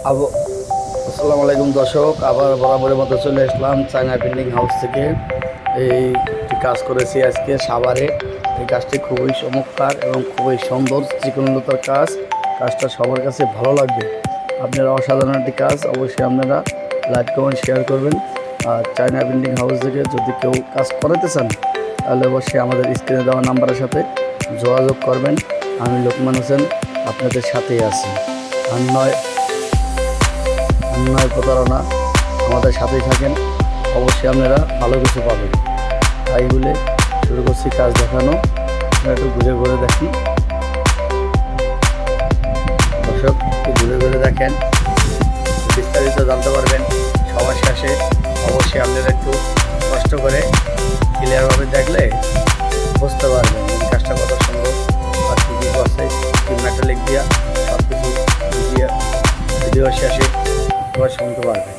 আসসালামু আলাইকুম দর্শক, আবার বরাবরের মতো চলে আসলাম চায়না বিল্ডিং হাউস থেকে। এই কাজ করেছি আজকে সাভারে। এই কাজটি খুবই চমৎকার এবং খুবই সুন্দর চিকনলতার কাজ। কাজটা সবার কাছে ভালো লাগবে। আপনারা অসাধারণ একটি কাজ, অবশ্যই আপনারা লাইক, কমেন্ট, শেয়ার করবেন। আর চায়না বিল্ডিং হাউস থেকে যদি কেউ কাজ করাতে চান, তাহলে অবশ্যই আমাদের স্ক্রিনে দেওয়া নাম্বারের সাথে যোগাযোগ করবেন। আমি লোকমান হোসেন আপনাদের সাথেই আছি। আর নয় অন্যায় প্রতারণা আমাদের সাথেই থাকেন। অবশ্যই আপনারা ভালো কিছু পাবেন। তাই বলে শুরু করছি কাজ দেখানো। আমরা একটু ঘুরে ঘুরে দেখি। দর্শক, একটু ঘুরে ঘুরে দেখেন। বিস্তারিত জানতে পারবেন সবার শেষে। অবশ্যই আপনারা একটু কষ্ট করে ক্লিয়ারভাবে দেখলে বুঝতে পারবেন কাজটা কত সুন্দর, আর কী কী করছে কি মেটালিক দিয়া সব কিছু দিয়ে ভিডিও শেষে সবাই শুনতে পারবেন